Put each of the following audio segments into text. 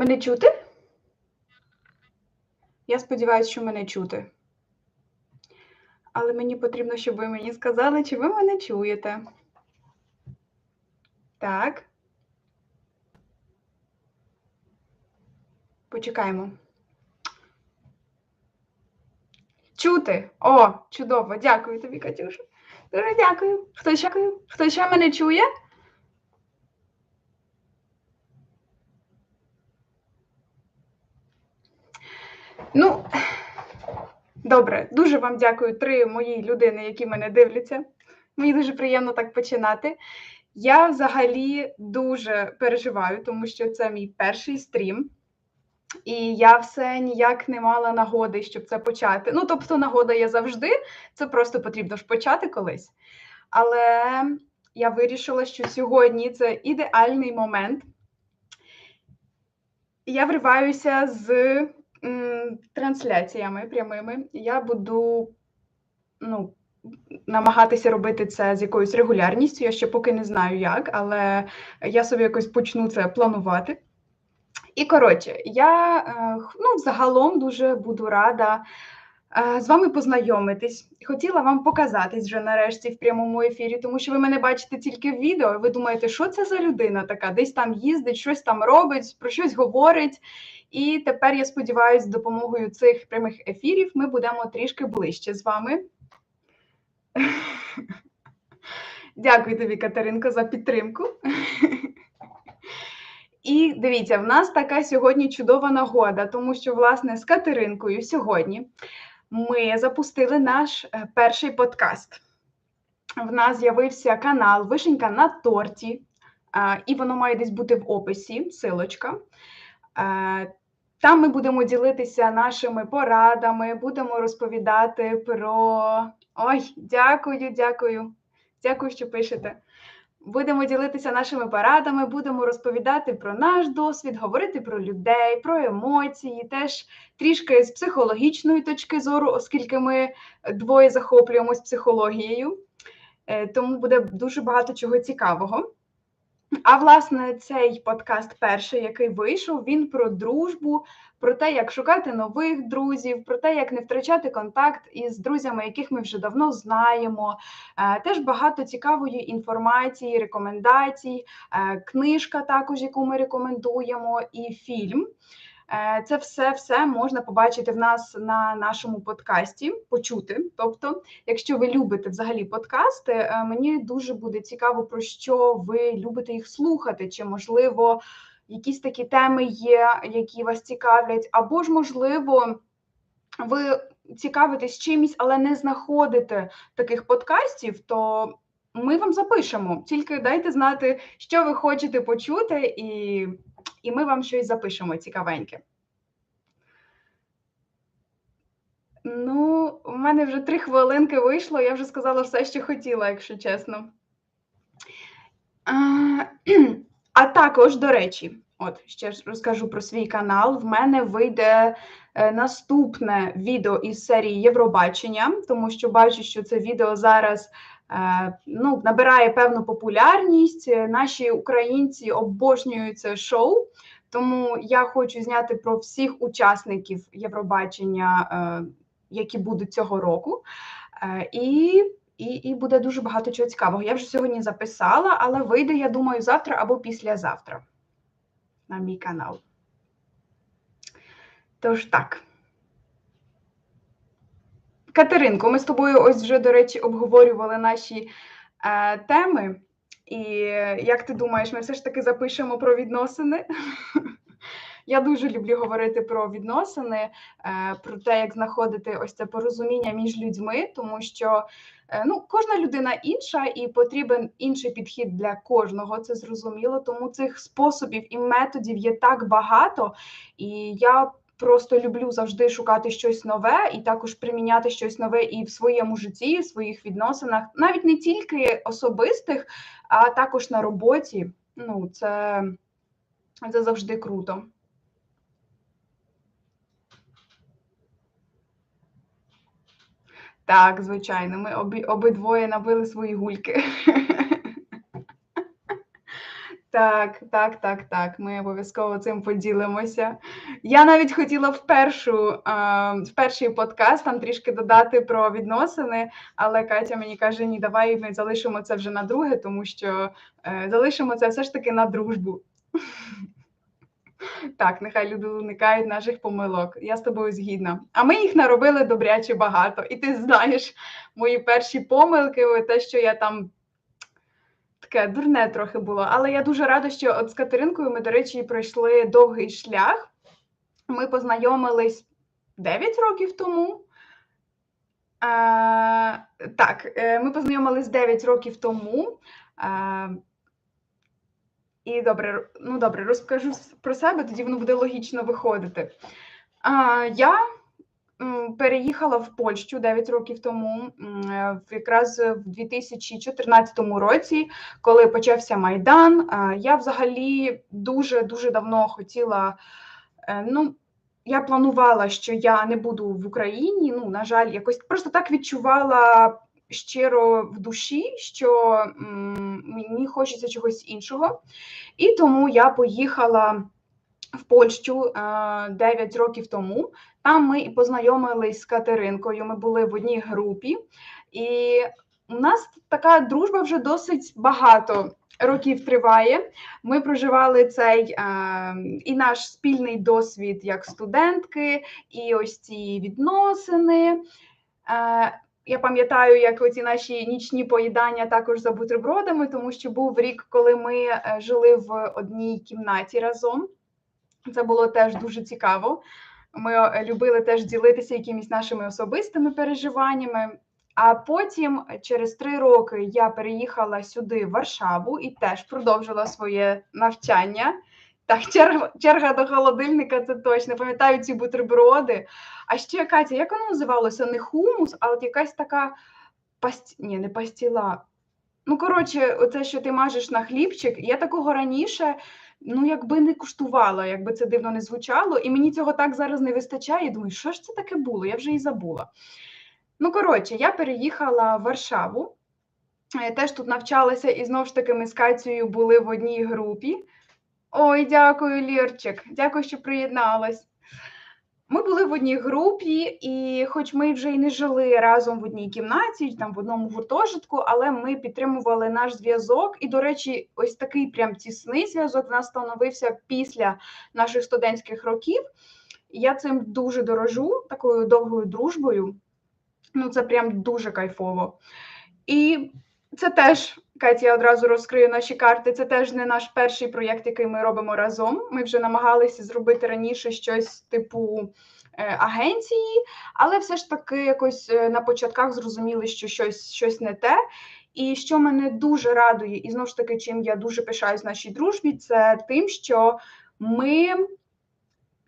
Мене чути? Я сподіваюся, що мене чути. Але мені потрібно, щоб ви мені сказали, чи ви мене чуєте. Так. Почекаємо. Чути. О, чудово. Дякую тобі, Катюша. Дуже дякую. Хто ще, Хто ще мене чує? Ну, добре, дуже вам дякую, три мої людини, які мене дивляться. Мені дуже приємно так починати. Я взагалі дуже переживаю, тому що це мій перший стрім, і я все ніяк не мала нагоди, щоб це почати. Ну, тобто, нагода є завжди, це просто потрібно ж почати колись. Але я вирішила, що сьогодні це ідеальний момент. Я вриваюся з трансляціями прямими. Я буду ну, намагатися робити це з якоюсь регулярністю. Я ще поки не знаю як, але я собі якось почну це планувати. І коротше, я е, ну, загалом дуже буду рада з вами познайомитись. Хотіла вам показатись вже нарешті в прямому ефірі, тому що ви мене бачите тільки в відео. Ви думаєте, що це за людина така? Десь там їздить, щось там робить, про щось говорить. І тепер я сподіваюся, з допомогою цих прямих ефірів ми будемо трішки ближче з вами. Дякую тобі, Катеринко, за підтримку. І дивіться, в нас така сьогодні чудова нагода, тому що, власне, з Катеринкою сьогодні ми запустили наш е, перший подкаст. В нас з'явився канал Вишенька на торті, і воно має десь бути в описі, силочка. Там ми будемо ділитися нашими порадами, будемо розповідати про. Ой, дякую, дякую. Дякую, що пишете. Будемо ділитися нашими порадами, будемо розповідати про наш досвід, говорити про людей, про емоції, теж трішки з психологічної точки зору, оскільки ми двоє захоплюємось психологією. Е, тому буде дуже багато чого цікавого. А власне, цей подкаст, перший, який вийшов, він про дружбу, про те, як шукати нових друзів, про те, як не втрачати контакт із друзями, яких ми вже давно знаємо. Е, теж багато цікавої інформації, рекомендацій, е, книжка, також яку ми рекомендуємо, і фільм. Е, це все все можна побачити в нас на нашому подкасті, почути. Тобто, якщо ви любите взагалі подкасти, е, мені дуже буде цікаво, про що ви любите їх слухати, чи можливо якісь такі теми є, які вас цікавлять, або ж можливо. Ви цікавитесь чимось, але не знаходите таких подкастів, то ми вам запишемо. Тільки дайте знати, що ви хочете почути, і і ми вам щось запишемо цікавеньке. Ну, у мене вже три хвилинки вийшло, я вже сказала все, що хотіла, якщо чесно. А, а також, до речі, от ще ж розкажу про свій канал. В мене вийде е, наступне відео із серії Євробачення, тому що бачу, що це відео зараз ну, набирає певну популярність. Наші українці обожнюють це шоу, тому я хочу зняти про всіх учасників Євробачення, е, які будуть цього року. Е, і і, і буде дуже багато чого цікавого. Я вже сьогодні записала, але вийде, я думаю, завтра або післязавтра на мій канал. Тож так. Катеринко, ми з тобою ось вже, до речі, обговорювали наші е, теми. І як ти думаєш, ми все ж таки запишемо про відносини? Я дуже люблю говорити про відносини, е, про те, як знаходити ось це порозуміння між людьми, тому що е, ну, кожна людина інша і потрібен інший підхід для кожного. Це зрозуміло. Тому цих способів і методів є так багато, і я просто люблю завжди шукати щось нове і також приміняти щось нове і в своєму житті, в своїх відносинах, навіть не тільки особистих, а також на роботі. Ну, це, це завжди круто. Так, звичайно, ми обі, обидвоє набили свої гульки. Так, так, так, так. Ми обов'язково цим поділимося. Я навіть хотіла в першу, в перший подкаст там трішки додати про відносини, але Катя мені каже: ні, давай ми залишимо це вже на друге, тому що е, залишимо це все ж таки на дружбу. Так, нехай люди уникають наших помилок. Я з тобою згідна. А ми їх наробили добряче багато. І ти знаєш мої перші помилки, те, що я там таке дурне трохи було. Але я дуже рада, що от з Катеринкою ми, до речі, пройшли довгий шлях. Ми познайомились 9 років тому. А, Так, е, ми познайомились 9 років тому. А, і добре, ну добре, розкажу про себе, тоді воно буде логічно виходити. А, Я переїхала в Польщу 9 років тому, е, якраз в 2014 році, коли почався Майдан. Я взагалі дуже дуже давно хотіла. Е, ну, я планувала, що я не буду в Україні. Ну, на жаль, якось просто так відчувала щиро в душі, що мені хочеться чогось іншого. І тому я поїхала в Польщу 9 років тому. Там ми і познайомились з Катеринкою. Ми були в одній групі, і у нас така дружба вже досить багато. Років триває. Ми проживали цей е, і наш спільний досвід як студентки, і ось ці відносини. Е, я пам'ятаю, як оці наші нічні поїдання також за бутербродами, тому що був рік, коли ми е, жили в одній кімнаті разом. Це було теж дуже цікаво. Ми е, любили теж ділитися якимись нашими особистими переживаннями. А потім, через три роки, я переїхала сюди, в Варшаву, і теж продовжила своє навчання. Так, черга черга до холодильника, це точно. Пам'ятаю ці бутерброди. А ще Катя, як воно називалося? Не хумус, а от якась така паст... Ні, не пастіла. Ну, коротше, оце, що ти мажеш на хлібчик, я такого раніше ну, якби не куштувала, якби це дивно не звучало, і мені цього так зараз не вистачає. Я думаю, що ж це таке було? Я вже і забула. Ну, коротше, я переїхала в Варшаву, я теж тут навчалася, і знову ж таки ми з Кацією були в одній групі. Ой, дякую, Лірчик. Дякую, що приєдналась. Ми були в одній групі, і хоч ми вже й не жили разом в одній кімнаті, там в одному гуртожитку, але ми підтримували наш зв'язок. І, до речі, ось такий прям тісний зв'язок в нас становився після наших студентських років. Я цим дуже дорожу, такою довгою дружбою. Ну, це прям дуже кайфово. І це теж Каті, я одразу розкрию наші карти. Це теж не наш перший проєкт, який ми робимо разом. Ми вже намагалися зробити раніше щось типу е, агенції, але все ж таки якось е, на початках зрозуміли, що щось, щось не те. І що мене дуже радує, і знову ж таки, чим я дуже пишаюсь нашій дружбі, це тим, що ми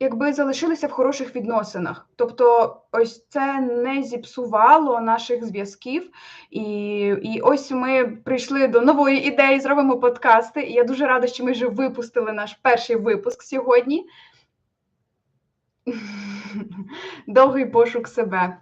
якби залишилися в хороших відносинах. Тобто, ось це не зіпсувало наших зв'язків. І і ось ми прийшли до нової ідеї, зробимо подкасти. І я дуже рада, що ми вже випустили наш перший випуск сьогодні. Довгий пошук себе.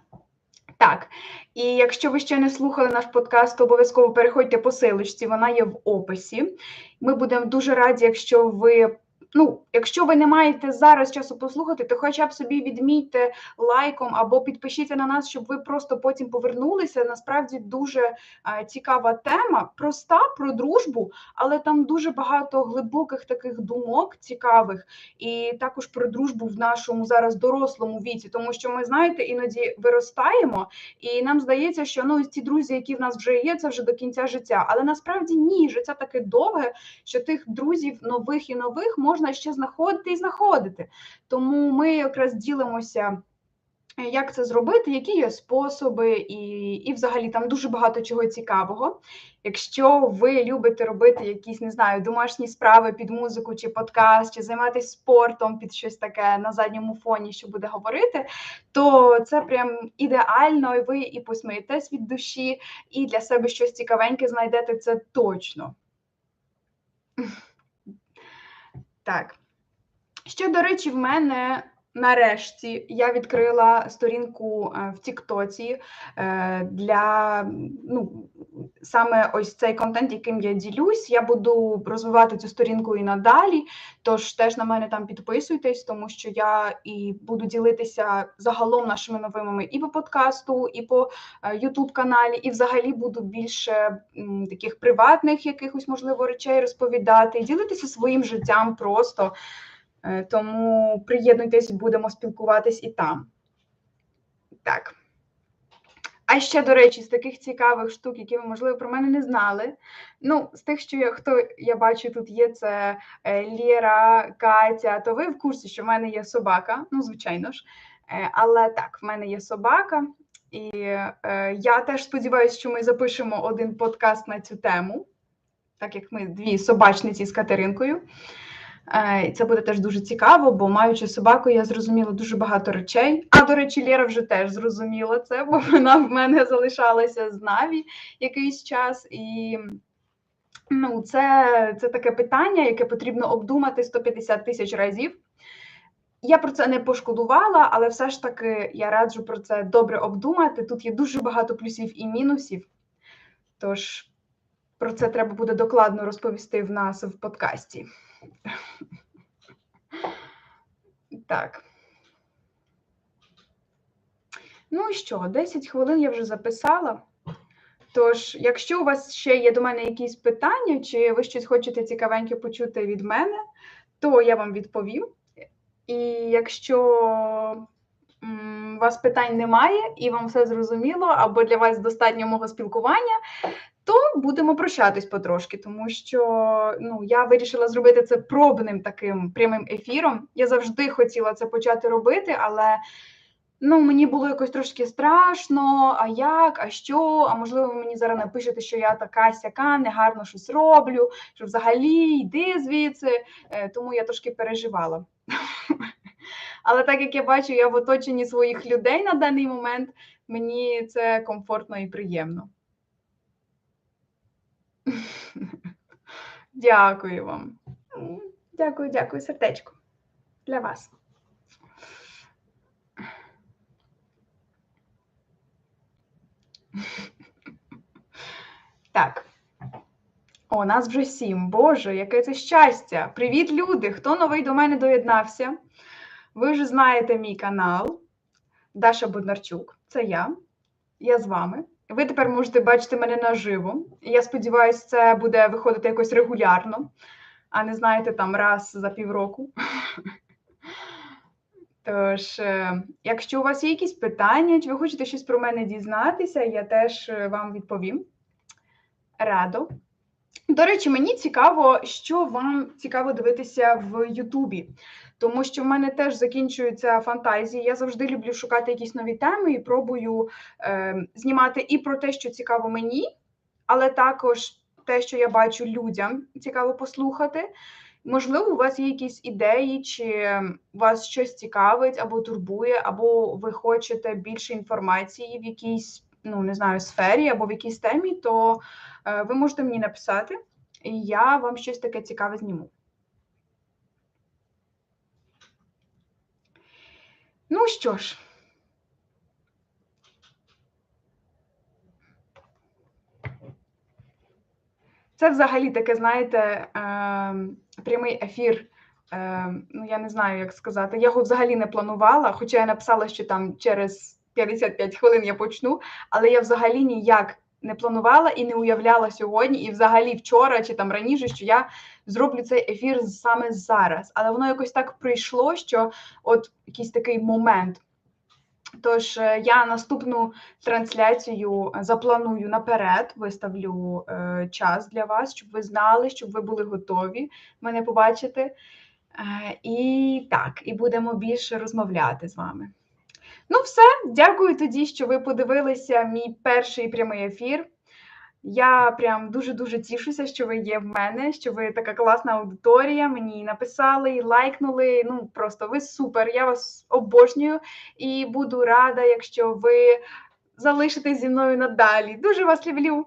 Так, і якщо ви ще не слухали наш подкаст, то обов'язково переходьте по силочці, вона є в описі. Ми будемо дуже раді, якщо ви ну, якщо ви не маєте зараз часу послухати, то хоча б собі відмітьте лайком або підпишіться на нас, щоб ви просто потім повернулися. Насправді дуже а, цікава тема, проста про дружбу, але там дуже багато глибоких таких думок цікавих, і також про дружбу в нашому зараз дорослому віці, тому що ми знаєте, іноді виростаємо, і нам здається, що ну ці друзі, які в нас вже є, це вже до кінця життя. Але насправді ні, життя таке довге, що тих друзів нових і нових можна можна ще знаходити і знаходити. Тому ми якраз ділимося. Е, як це зробити, які є способи, і і взагалі там дуже багато чого цікавого. Якщо ви любите робити якісь, не знаю, домашні справи під музику чи подкаст, чи займатися спортом під щось таке на задньому фоні, що буде говорити, то це прям ідеально, і ви і посмієтесь від душі, і для себе щось цікавеньке знайдете це точно. Так. Ще, до речі, в мене нарешті я відкрила сторінку е, в Тіктоці е, для ну, саме ось цей контент, яким я ділюсь. Я буду розвивати цю сторінку і надалі. Тож теж на мене там підписуйтесь, тому що я і буду ділитися загалом нашими новинами і по подкасту, і по Ютуб каналі, і взагалі буду більше таких приватних якихось можливо речей розповідати, ділитися своїм життям просто. Е, тому приєднуйтесь, будемо спілкуватись і там. Так. А ще, до речі, з таких цікавих штук, які ви, можливо, про мене не знали. Ну, з тих, що я хто я бачу, тут є це е, Лєра, Катя, то ви в курсі, що в мене є собака, ну, звичайно ж. Е, але так, в мене є собака, і я теж сподіваюся, що ми запишемо один подкаст на цю тему, так як ми дві собачниці з Катеринкою. Е, і це буде теж дуже цікаво, бо маючи собаку, я зрозуміла дуже багато речей. А до речі, Лєра вже теж зрозуміла це, бо вона в мене залишалася з Наві якийсь час. І ну, це, це таке питання, яке потрібно обдумати 150 тисяч разів. Я про це не пошкодувала, але все ж таки я раджу про це добре обдумати. Тут є дуже багато плюсів і мінусів. Тож про це треба буде докладно розповісти в нас в подкасті. Так. Ну і що, 10 хвилин я вже записала. Тож, якщо у вас ще є до мене якісь питання, чи ви щось хочете цікавеньке почути від мене, то я вам відповім. І якщо у вас питань немає і вам все зрозуміло, або для вас достатньо мого спілкування, то будемо прощатись потрошки, тому що ну я вирішила зробити це пробним таким прямим ефіром. Я завжди хотіла це почати робити, але ну мені було якось трошки страшно. А як, а що? А можливо, мені зараз напишете, що я така сяка, негарно щось роблю, що взагалі йди звідси. Е, тому я трошки переживала. Але так як я бачу, я в оточенні своїх людей на даний момент, мені це комфортно і приємно. Дякую вам. Дякую, дякую, сердечко. Для вас. Так. О, нас вже сім. Боже, яке це щастя! Привіт, люди! Хто новий до мене доєднався? Ви вже знаєте мій канал Даша Боднарчук. Це я. Я з вами. Ви тепер можете бачити мене наживо. Я сподіваюся, це буде виходити якось регулярно, а не знаєте, там раз за півроку. Тож, е, якщо у вас є якісь питання, чи ви хочете щось про мене дізнатися, я теж е, вам відповім. Радо. До речі, мені цікаво, що вам цікаво дивитися в Ютубі тому що в мене теж закінчуються фантазії. Я завжди люблю шукати якісь нові теми і пробую е, знімати і про те, що цікаво мені, але також те, що я бачу людям, цікаво послухати. Можливо, у вас є якісь ідеї, чи вас щось цікавить або турбує, або ви хочете більше інформації в якійсь, ну не знаю, сфері або в якійсь темі, то е, ви можете мені написати, і я вам щось таке цікаве зніму. Ну що ж, це взагалі таке, знаєте, е, прямий ефір. Е, ну, я не знаю, як сказати. Я його взагалі не планувала, хоча я написала, що там через 55 хвилин я почну, але я взагалі ніяк не планувала і не уявляла сьогодні, і взагалі вчора чи там раніше, що я зроблю цей ефір саме зараз. Але воно якось так прийшло, що от якийсь такий момент. Тож е, я наступну трансляцію запланую наперед, виставлю е, час для вас, щоб ви знали, щоб ви були готові мене побачити. Е, і так, і будемо більше розмовляти з вами. Ну, все, дякую тоді, що ви подивилися мій перший прямий ефір. Я прям дуже-дуже тішуся, що ви є в мене, що ви така класна аудиторія. Мені написали, лайкнули. Ну просто ви супер. Я вас обожнюю і буду рада, якщо ви залишитесь зі мною надалі. Дуже вас люблю.